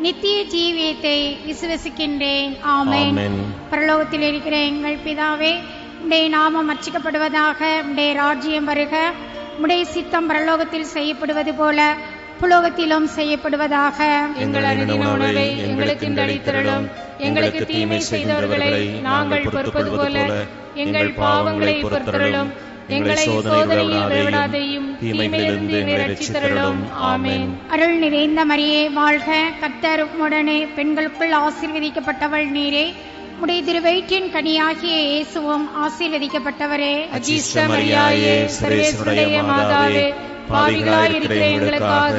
நித்திய ஜீவியத்தை விசுவசிக்கின்றேன். ஆமென். பரலோகத்தில் இருக்கிற எங்கள் பிதாவே உடைய நாமம் அர்ச்சிக்கப்படுவதாக உடைய ராஜ்யம் வருக. உடைய சித்தம் பரலோகத்தில் செய்யப்படுவது போல புலோகத்திலும் செய்யப்படுவதாக. எங்கள் அனுதின உணவை எங்களுக்கு அளித்தருளும் எங்களுக்கு தீமை செய்தவர்களை நாங்கள் பொறுப்பது போல எங்கள் பாவங்களை பொறுத்தருளும். எங்களை சோதனையில் விடாதையும் தீமையிலிருந்து எங்களை ஆமென். அருள் நிறைந்த மரியே வாழ்க கர்த்தர் உடனே பெண்களுக்குள் ஆசீர்வதிக்கப்பட்டவள் நீரே. உடைய திருவயிற்றின் கனியாகிய இயேசுவும் ஆசீர்வதிக்கப்பட்டவரே. அஜிஷ்ட மரியாயே சர்வேஸ்வருடைய மாதாவே பாவிகளாய் இருக்கிற எங்களுக்காக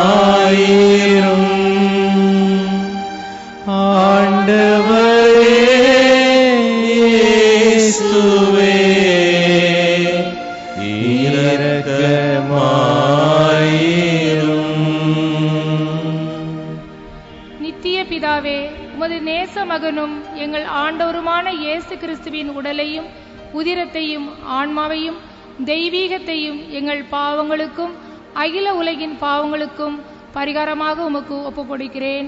எங்கள் பாவங்களுக்கும் அகில உலகின் பாவங்களுக்கும் பரிகாரமாக உமக்கு ஒப்புக்கொடுக்கிறேன்.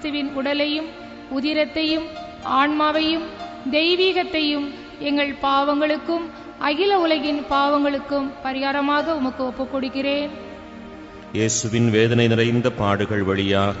கிறிஸ்துவின் உடலையும் உதிரத்தையும் ஆன்மாவையும் தெய்வீகத்தையும் எங்கள் பாவங்களுக்கும் அகில உலகின் பாவங்களுக்கும் பரிகாரமாக உமக்கு ஒப்புக் கொடுக்கிறேன் இயேசுவின் வேதனை நிறைந்த பாடுகள் வழியாக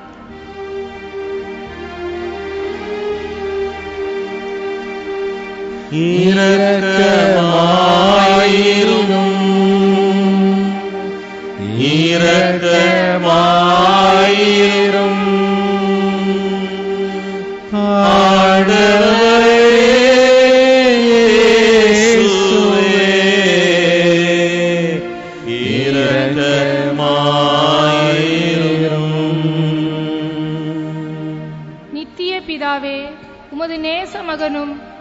இரக்கமாயிரும் இரக்கமாயிரும் நித்திய பிதாவே உமது நேச மகனும்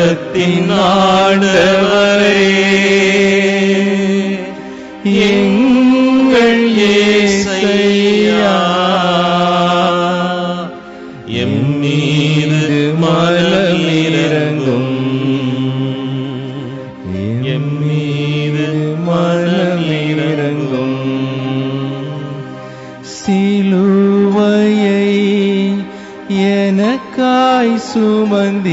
இரக்கத்தின் ஆண்டவரே எங்கள் மீது எம்மீது எம் மீது மனமிரங்கும் சிலுவையை எனக்காய் சுமந்தீரே.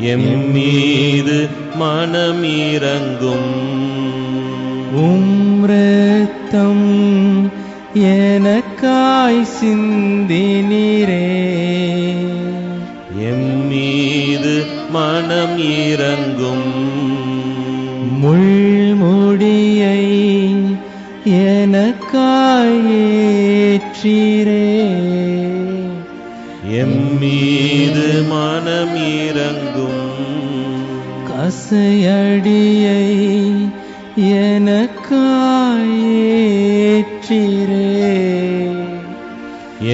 எம்மீது மனமிரங்கும். உம் ரத்தம் எனக்காய் சிந்தினீரே. எம்மீது மனம் இறங்கும் முள்முடியை எனக்காய் ஏற்றீரே எம்மீது மனம் இறங்கும் கசையடியை எனக்காய் ஏற்றீரே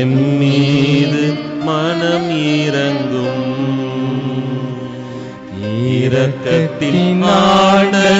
எம்மீது மனம் இறங்கும் இரக்கத்தின் ஆண்டவரே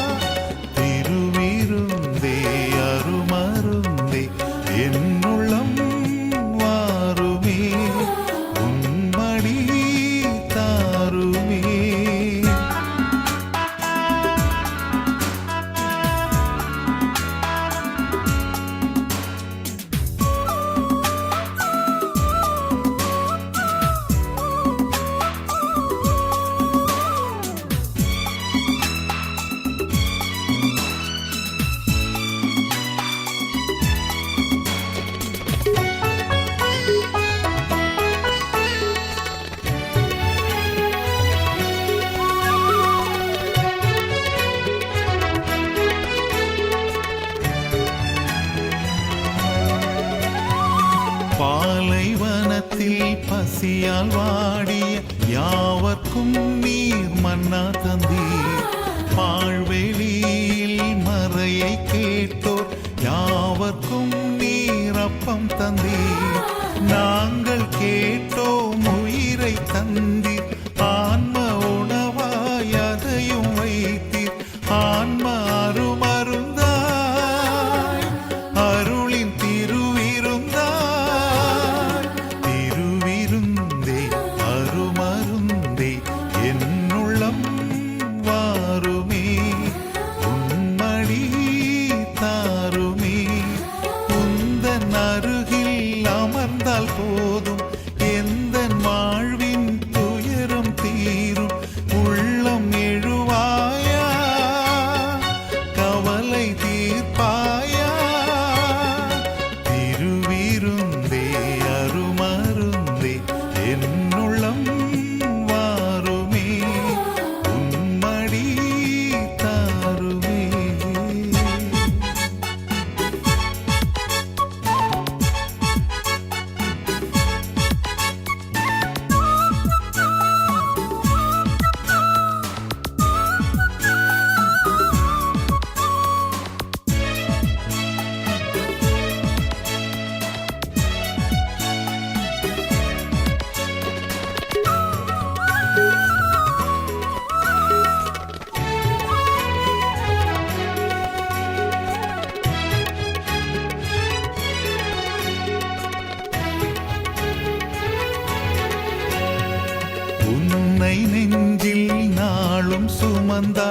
சுமந்தால்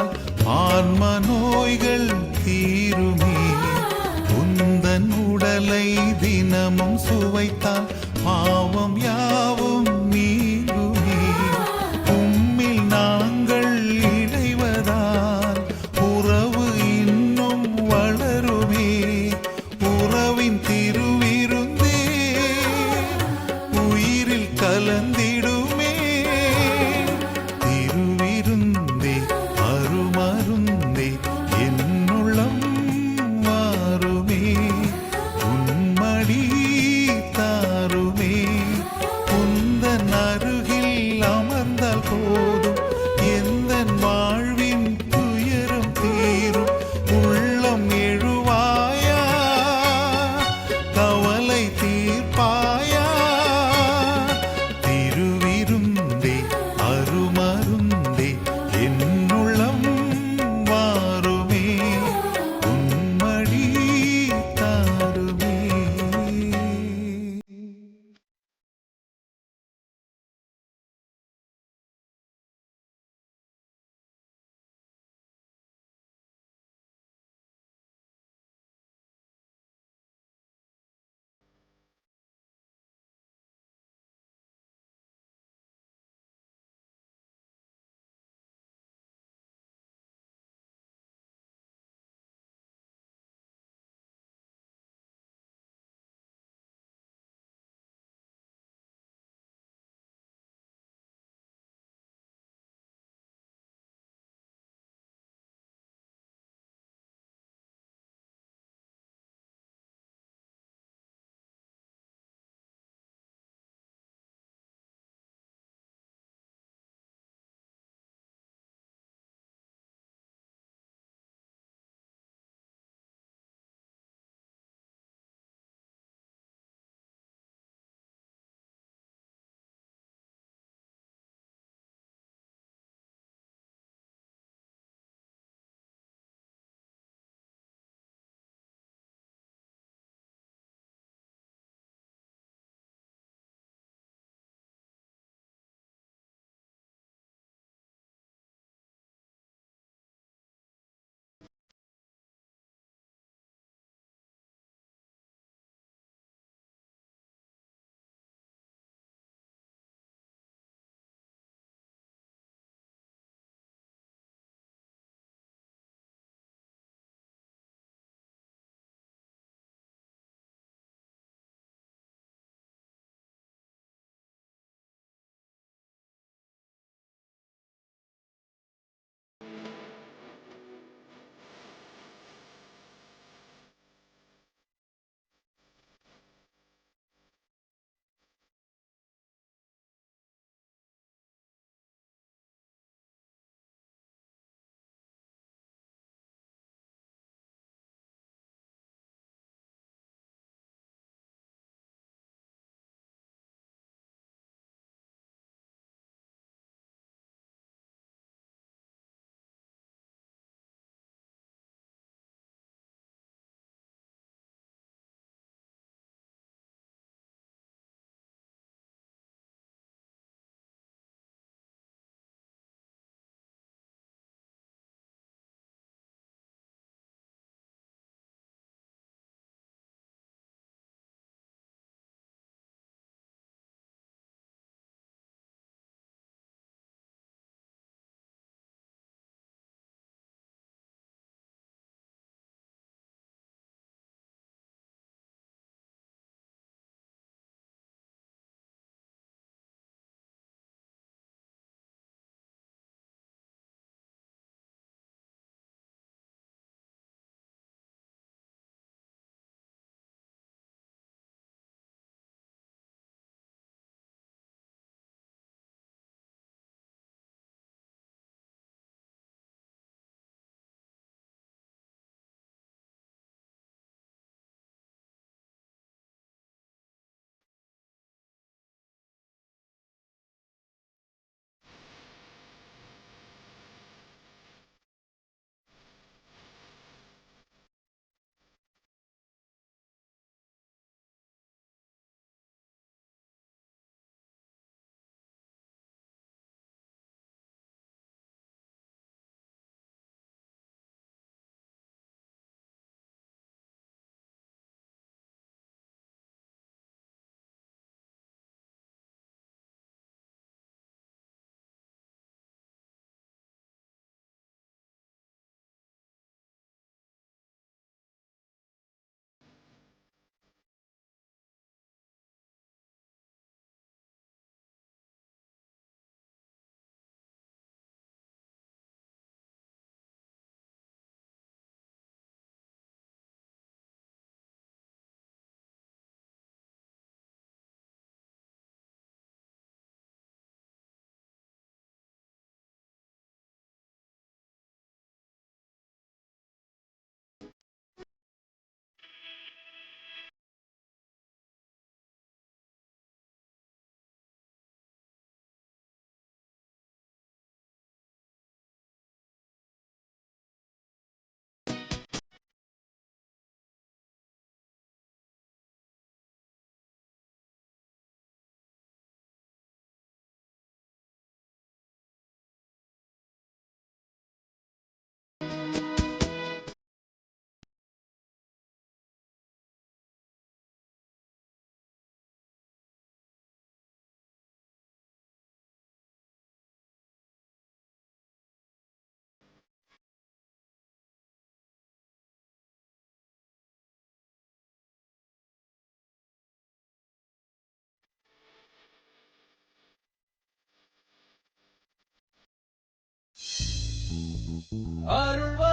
I don't know.